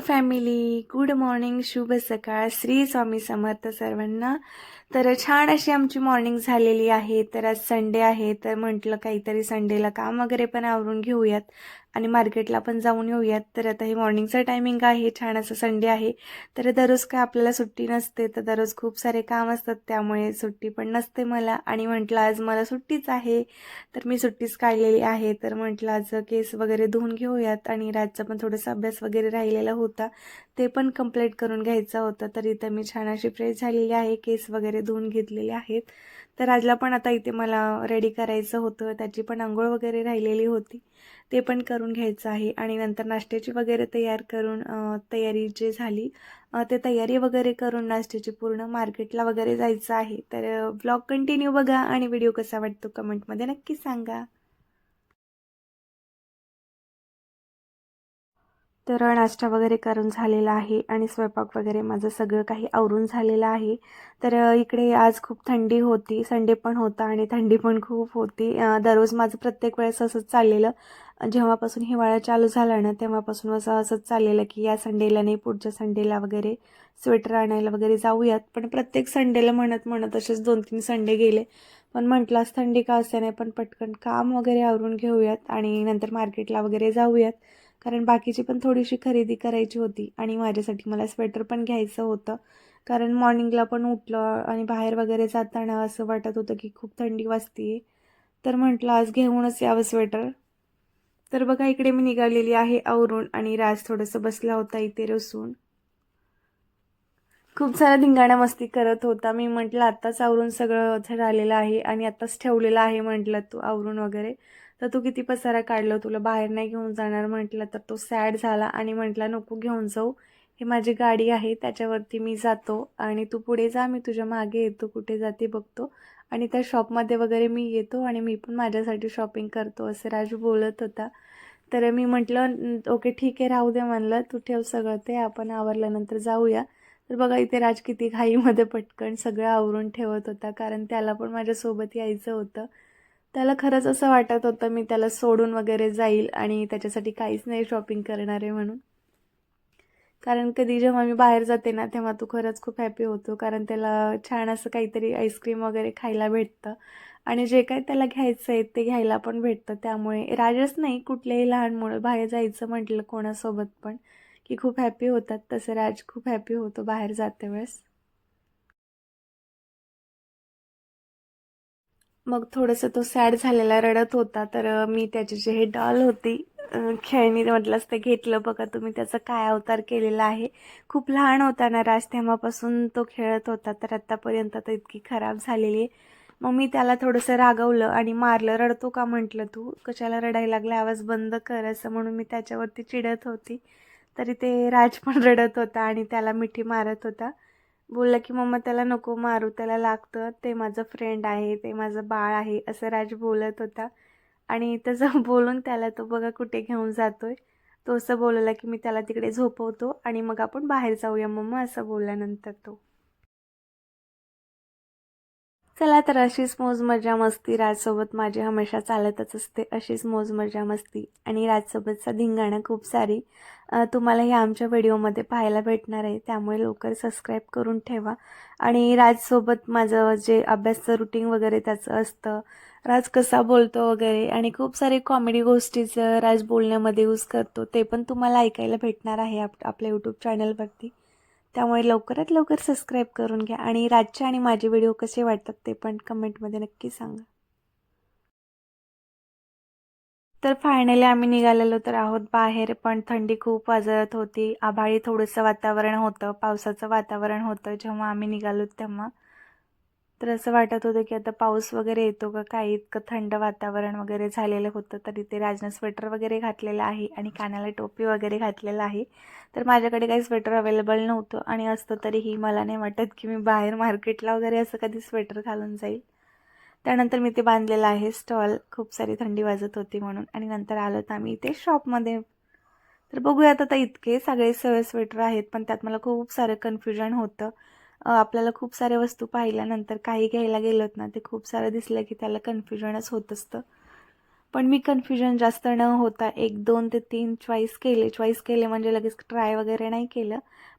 Family good morning शुभ सकाळ श्री स्वामी समर्थ सर्वांना. तर छान अशी आमची मॉर्निंग झालेली आहे. तर आज संडे आहे. तर म्हटलं काहीतरी संडेला काम वगैरे पण आवरून घेऊयात. आणि मार्केटला पण जाऊन येऊयात. तर आता हे मॉर्निंगचं टायमिंग आहे. छान असं संडे आहे. तर दररोज काय आपल्याला सुट्टी नसते. तर दररोज खूप सारे काम असतात. त्यामुळे सुट्टी पण नसते मला. आणि म्हटलं आज मला सुट्टीच आहे. तर मी सुट्टीच काढलेली आहे. तर म्हटलं आज केस वगैरे धुवून घेऊयात. आणि रातचा पण थोडासा अभ्यास वगैरे राहिलेला होता. ते पण कंप्लीट करून घ्यायचा होता. तर इथं मी छान अशी फ्रेश झालेली आहे केस वगैरे धुवून घेतलेले आहेत. तर आजला पण आता इथे मला रेडी करायचं होतं. त्याची पण आंघोळ वगैरे राहिलेली होती. ते पण करून घ्यायचं आहे. आणि नंतर नाश्त्याची वगैरे तयार करून तयारी जे झाली ते तयारी वगैरे करून नाश्त्याची पूर्ण मार्केटला वगैरे जायचं आहे. तर ब्लॉग कंटिन्यू बघा आणि व्हिडिओ कसा वाटतो कमेंटमध्ये नक्की सांगा. तर नाश्ता वगैरे करून झालेला आहे आणि स्वयंपाक वगैरे माझं सगळं काही आवरून झालेलं आहे. तर इकडे आज खूप थंडी होती. संडे पण होता आणि थंडी पण खूप होती. दररोज माझं प्रत्येक वेळेस असंच चाललेलं. जेव्हापासून हिवाळा चालू झाला ना तेव्हापासून असं असंच चाललेलं की या संडेला नाही पुढच्या संडेला वगैरे स्वेटर आणायला वगैरे जाऊयात. पण प्रत्येक संडेला म्हणत म्हणत असेच दोन तीन संडे गेले. पण म्हटलं थंडी का असे नाही पण पटकन काम वगैरे आवरून घेऊयात आणि नंतर मार्केटला वगैरे जाऊयात. कारण बाकीची पण थोडीशी खरेदी करायची होती आणि माझ्यासाठी मला स्वेटर पण घ्यायचं होतं. कारण मॉर्निंगला पण उठलं आणि बाहेर वगैरे जाताना असं वाटत होतं की खूप थंडी वाजते तर म्हटलं आज घेऊनच यावं स्वेटर. तर बघा इकडे मी निघालेली आहे आवरून आणि राज थोडंसं बसला होता इथे रसून. खूप सारा धिंगाणा मस्ती करत होता. मी म्हटलं आत्ताच आवरून सगळं झालेलं आहे आणि आत्ताच ठेवलेलं आहे म्हटलं तू आवरून वगैरे. तर तू किती पसारा काढलं तुला बाहेर नाही घेऊन जाणार म्हटलं तर तो सॅड झाला आणि म्हटला नको घेऊन जाऊ. हे माझी गाडी आहे त्याच्यावरती मी जातो आणि तू पुढे जा मी तुझ्या मागे येतो कुठे जाते बघतो. आणि त्या शॉपमध्ये वगैरे मी येतो आणि मी पण माझ्यासाठी शॉपिंग करतो असं राजू बोलत होता. तर मी म्हटलं ओके ठीक आहे राहू दे म्हणलं. तू ठेव सगळं ते आपण आवरल्यानंतर जाऊया. तर बघा इथे राज किती घाईमध्ये पटकन सगळं आवरून ठेवत होता कारण त्याला पण माझ्यासोबत यायचं होतं. त्याला खरंच असं वाटत होतं मी त्याला सोडून वगैरे जाईल आणि त्याच्यासाठी काहीच नाही शॉपिंग करणार आहे म्हणून. कारण कधी जेव्हा मी बाहेर जाते ना तेव्हा तू खरंच खूप हॅपी होतो. कारण त्याला छान असं काहीतरी आईस्क्रीम वगैरे खायला भेटतं. आणि जे काही त्याला घ्यायचं आहे ते घ्यायला पण भेटतं. त्यामुळे राजच नाही कुठल्याही लहान मुलं बाहेर जायचं म्हटलं कोणासोबत पण की खूप हॅपी होतात. तसं राज खूप हॅपी होतो बाहेर जाते वेळेस. मग थोडंसं तो सॅड झालेला रडत होता तर मी त्याची जी हे डॉल होती. खेळणी म्हटलंच ते घेतलं बघा तुम्ही त्याचा काय अवतार केलेला आहे. खूप लहान होता ना राज तेव्हापासून तो खेळत होता तर आत्तापर्यंत तर इतकी खराब झालेली आहे. मग मी त्याला थोडंसं रागवलं आणि मारलं रडतो का? म्हटलं तू कशाला रडायला लागला? आवाज बंद कर असं म्हणून मी त्याच्यावरती चिडत होती. तरी ते राज पण रडत होता आणि त्याला मिठी मारत होता. बोलला की मम्मा त्याला नको मारू त्याला लागतं. ते माझं फ्रेंड आहे ते माझं बाळ आहे असं राज बोलत होता. आणि तसं बोलून त्याला तो बघा कुठे घेऊन जातोय. तो असं बोलला की मी त्याला तिकडे झोपवतो आणि मग आपण बाहेर जाऊया मम्मा असं बोलल्यानंतर तो. चला तर अशीच मोज मजा मस्ती राजसोबत माझी हमेशा चालतच असते अशीच मोज मजा मस्ती. आणि राजसोबतचा धिंगाणा खूप सारी तुम्हाला हे आमच्या व्हिडिओमध्ये पाहायला भेटणार आहे. त्यामुळे लवकर सबस्क्राईब करून ठेवा. आणि राजसोबत माझं जे अभ्यासचं रुटीन वगैरे त्याचं असतं. राज कसा बोलतो वगैरे आणि खूप सारे कॉमेडी गोष्टीचं राज बोलण्यामध्ये यूज करतो ते पण तुम्हाला ऐकायला भेटणार आहे आप आपल्या यूट्यूब चॅनलवरती त्यामुळे लवकरात लवकर सबस्क्राईब करून घ्या आणि राजचे आणि माझे व्हिडिओ कसे वाटतात ते पण कमेंटमध्ये नक्की सांगा. तर फायनली आम्ही निघालेलो तर आहोत बाहेर पण थंडी खूप वाजत होती. आभाळी थोडंसं वातावरण होतं पावसाचं वातावरण होतं जेव्हा आम्ही निघालो तेव्हा. तर असं वाटत होतं की आता पाऊस वगैरे येतो का? काय इतकं थंड वातावरण वगैरे झालेलं होतं. तर इथे राजनं स्वेटर वगैरे घातलेलं आहे आणि कानाला टोपी वगैरे घातलेलं आहे. तर माझ्याकडे काही स्वेटर अवेलेबल नव्हतं आणि असतं तरीही मला नाही वाटत की मी बाहेर मार्केटला वगैरे असं कधी स्वेटर घालून जाईल. त्यानंतर मी ते बांधलेलं आहे स्टॉल. खूप सारी थंडी वाजत होती म्हणून आणि नंतर आलो तर आम्ही इथे शॉपमध्ये. तर बघूयात आता इतके सगळे सगळे स्वेटर आहेत पण त्यात मला खूप सारं कन्फ्युजन होतं. आपल्याला खूप साऱ्या वस्तू पाहिल्यानंतर काही घ्यायला गेलोत ना ते खूप सारं दिसलं की त्याला कन्फ्युजनच होत असतं. पण मी कन्फ्युजन जास्त न होता एक दोन ते तीन चॉईस केले. चॉईस केले म्हणजे लगेच ट्राय वगैरे नाही केलं.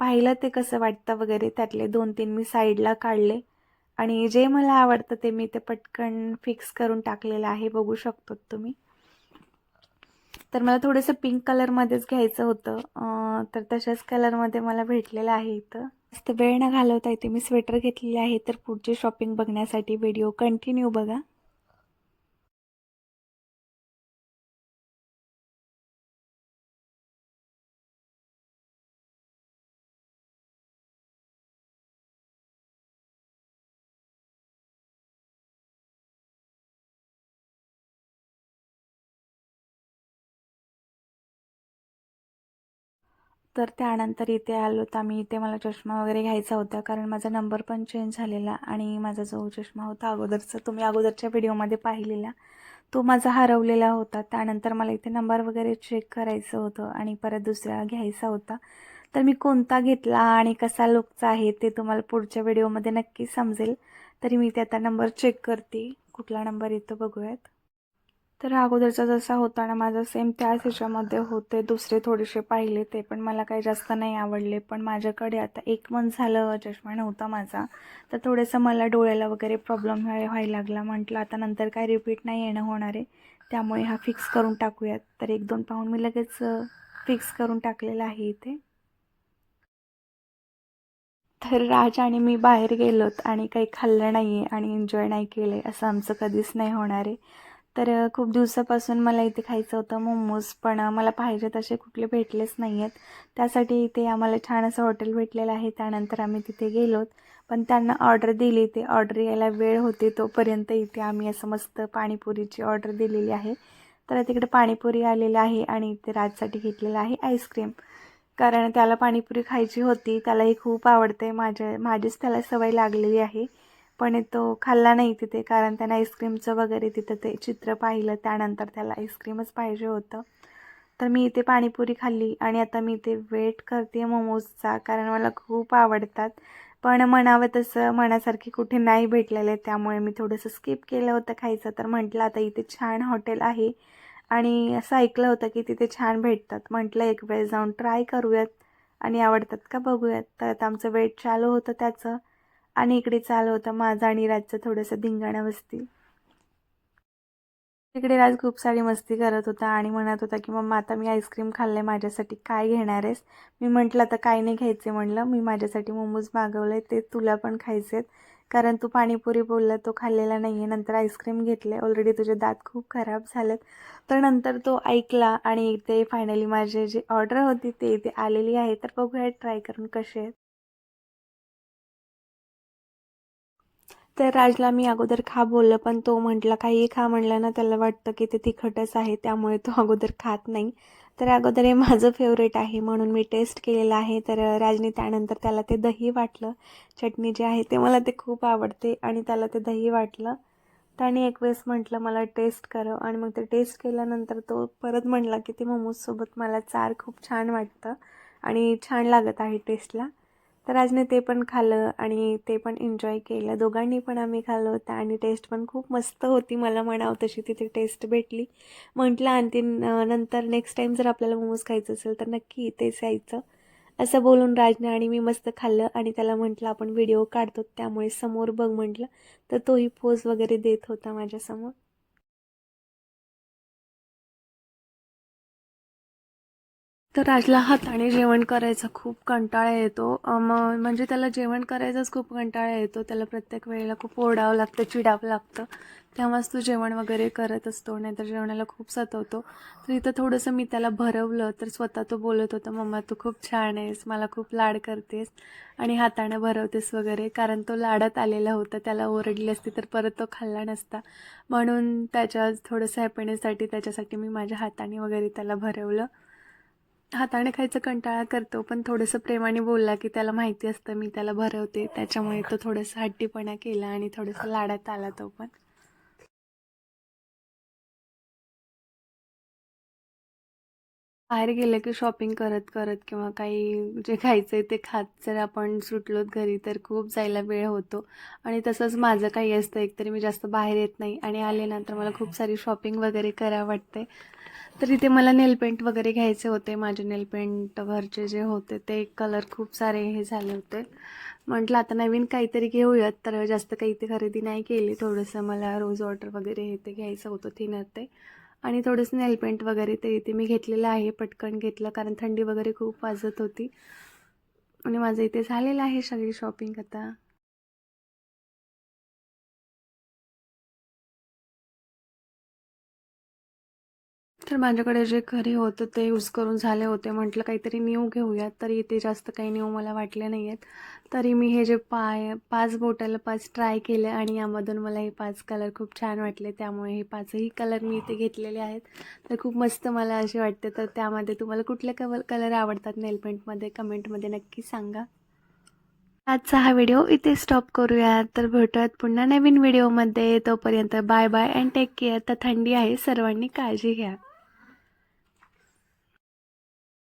पाहिलं ते कसं वाटतं वगैरे त्यातले दोन तीन मी साईडला काढले. आणि जे मला आवडतं ते मी ते पटकन फिक्स करून टाकलेलं आहे बघू शकतो तुम्ही. तर मला थोडंसं पिंक कलरमध्येच घ्यायचं होतं. तर तशाच कलरमध्ये मला भेटलेलं आहे इथं. जास्त वेळ न घालवता इथे मी स्वेटर घेतलेले आहे तर पुढची शॉपिंग बघण्यासाठी व्हिडिओ कंटिन्यू बघा. तर त्यानंतर इथे आलो तर आम्ही इथे मला चष्मा वगैरे घ्यायचा होता कारण माझा नंबर पण चेंज झालेला आणि माझा जो चष्मा होता अगोदरचा तुम्ही अगोदरच्या व्हिडिओमध्ये पाहिलेला तो माझा हरवलेला होता. त्यानंतर मला इथे नंबर वगैरे चेक करायचं होतं आणि परत दुसरा घ्यायचा होता. तर मी कोणता घेतला आणि कसा लुकचा आहे ते तुम्हाला पुढच्या व्हिडिओमध्ये नक्की समजेल. तरी मी ते आता नंबर चेक करते. कुठला नंबर येतो बघूयात. तर अगोदरचा जसा होता ना माझा सेम त्याच ह्याच्यामध्ये होते. दुसरे थोडेसे पाहिले ते पण मला काही जास्त नाही आवडले. पण माझ्याकडे आता एक मंथ झालं चष्मा नव्हता माझा. तर थोडंसं मला डोळ्याला वगैरे प्रॉब्लेम व्हायला लागला. म्हटलं आता नंतर काय रिपीट नाही येणं होणार आहे. त्यामुळे हा फिक्स करून टाकूयात. तर एक दोन पाहून मी लगेच फिक्स करून टाकलेला आहे इथे. तर राज आणि मी बाहेर गेलोत आणि काही खाल्लं नाही आहे आणि एन्जॉय नाही केलं आहे असं आमचं कधीच नाही होणार आहे. तर खूप दिवसापासून मला इथे खायचं होतं मोमोज पण मला पाहिजे तसे कुठले भेटलेच नाही आहेत त्यासाठी इथे आम्हाला छान असं हॉटेल भेटलेलं आहे. त्यानंतर आम्ही तिथे गेलोत. पण त्यांना ऑर्डर दिली ते ऑर्डर यायला वेळ होते तोपर्यंत इथे आम्ही असं मस्त पाणीपुरीची ऑर्डर दिलेली आहे. तर तिकडे पाणीपुरी आलेलं आहे आणि इथे राजसाठी घेतलेलं आहे आईस्क्रीम. कारण त्याला पाणीपुरी खायची होती. त्यालाही खूप आवडते माझ्या माझीच त्याला सवय लागलेली आहे. पण तो खाल्ला नाही तिथे कारण त्यानं आईस्क्रीमचं वगैरे तिथं ते चित्र पाहिलं. त्यानंतर त्याला आईस्क्रीमच पाहिजे होतं. तर मी इथे पाणीपुरी खाल्ली आणि आता मी इथे वेट करते मोमोजचा कारण मला खूप आवडतात. पण म्हणावं तसं मनासारखी कुठे नाही भेटलेले त्यामुळे मी थोडंसं स्किप केलं होतं खायचं. तर म्हटलं आता इथे छान हॉटेल आहे. आणि असं ऐकलं होतं की तिथे छान भेटतात. म्हटलं एक वेळ जाऊन ट्राय करूयात आणि आवडतात का बघूयात. तर आता आमचं वेट चालू होतं त्याचं. आणि इकडे चालू होतं माझं आणि राजचं थोडंसं धिंगाणा मस्ती. तिकडे राज खूप सारी मस्ती करत होता आणि म्हणत होता की मग आता मी आईस्क्रीम खाल्ले माझ्यासाठी काय घेणार आहेस? मी म्हटलं आता काय नाही घ्यायचे म्हणलं. मी माझ्यासाठी मोमोज मागवले ते तुला पण खायचे आहेत. कारण तू पाणीपुरी बोलला तो खाल्लेला नाही आहे नंतर आईस्क्रीम घेतले ऑलरेडी तुझे दात खूप खराब झालेत. तर नंतर तो ऐकला आणि ते फायनली माझे जे ऑर्डर होती ते इथे आलेली आहे. तर बघूया ट्राय करून कसे आहेत. तर राजला मी अगोदर खा बोललं पण तो म्हटला काही खा म्हणलं ना त्याला वाटतं की ते तिखटच आहे त्यामुळे तो अगोदर खात नाही. तर अगोदर हे माझं फेवरेट आहे म्हणून मी टेस्ट केलेलं आहे. तर राजने त्यानंतर त्याला ते दही वाटलं. चटणी जे आहे ते मला ते खूप आवडते आणि त्याला ते दही वाटलं. त्याने एक वेळेस म्हटलं मला टेस्ट करं. आणि मग ते टेस्ट केल्यानंतर तो परत म्हटला की ते मोमोजसोबत मला चार खूप छान वाटतं. आणि छान लागत आहे टेस्टला तर राजने ते पण खाल्लं आणि ते पण एन्जॉय केलं. दोघांनी पण आम्ही खाल्लं होतं आणि टेस्ट पण खूप मस्त होती मला म्हणावं तशी तिथे टेस्ट भेटली. म्हटलं आणि ती नंतर नेक्स्ट टाईम जर आपल्याला मोमोज खायचं असेल तर नक्की इथेच यायचं. असं बोलून राजने आणि मी मस्त खाल्लं आणि त्याला म्हटलं आपण व्हिडिओ काढतो त्यामुळे समोर बघ म्हटलं. तर तोही पोज वगैरे देत होता माझ्यासमोर. तर राजला हाताने जेवण करायचा खूप कंटाळा येतो. मग म्हणजे त्याला जेवण करायचाच खूप कंटाळा येतो. त्याला प्रत्येक वेळेला खूप ओढावं लागतं चिडावं लागतं. तेव्हाच तो जेवण वगैरे करत असतो नाहीतर जेवणाला खूप सतवतो. तर इथं थोडंसं मी त्याला भरवलं तर स्वतः तो बोलत होता मम्मा तू खूप छान आहेस मला खूप लाड करतेस आणि हाताने भरवतेस वगैरे. कारण तो लाडात आलेला होता त्याला ओरडली असती तर परत तो खाल्ला नसता. म्हणून त्याच्या थोडंसं हॅपीनेससाठी त्याच्यासाठी मी माझ्या हाताने वगैरे त्याला भरवलं. हाताने खायचं कंटाळा करतो पण थोडंसं प्रेमाने बोलला की त्याला माहिती असतं मी त्याला भरवते. त्याच्यामुळे तो थोडंसं हट्टीपणा केला आणि थोडंसं लाडात आला तो पण. बाहेर गेलं की शॉपिंग करत करत किंवा काही जे खायचं आहे ते खात. जर आपण सुटलोत घरी तर खूप जायला वेळ होतो. आणि तसंच माझं काही असतं एकतरी मी जास्त बाहेर येत नाही. आणि आले ना तर मला खूप सारी शॉपिंग वगैरे करा वाटते तर इथे मला नेलपेंट वगैरे घ्यायचे होते. माझे नेलपेंटवरचे जे होते ते कलर खूप सारे हे झाले होते. म्हटलं आता नवीन काहीतरी घेऊयात. तर जास्त काही इथे खरेदी नाही केली. थोडंसं मला रोज वॉटर वगैरे हे ते घ्यायचं होतं थिनर ते. आणि थोडंसं नेलपेंट वगैरे ते इथे मी घेतलेलं आहे पटकन घेतलं कारण थंडी वगैरे खूप वाजत होती. आणि माझं इथे झालेलं आहे सगळी शॉपिंग आता. तर माझ्याकडे जे घरी होतं ते यूज करून झाले होते. म्हटलं काहीतरी न्यू घेऊयात. तरी इथे जास्त काही न्यू मला वाटले नाही आहेत तरी मी हे जे पाय पाच बोटाला पाच ट्राय केले आणि यामधून मला हे पाच कलर खूप छान वाटले. त्यामुळे हे पाचही कलर मी इथे घेतलेले आहेत. तर खूप मस्त मला असे वाटते. तर त्यामध्ये तुम्हाला कुठले कलर कलर आवडतात नेलपेंटमध्ये कमेंटमध्ये नक्की सांगा. आजचा हा व्हिडिओ इथे स्टॉप करूयात. तर भेटूयात पुन्हा नवीन व्हिडिओमध्ये तोपर्यंत bye bye and take care तर थंडी आहे. सर्वांनी काळजी घ्या.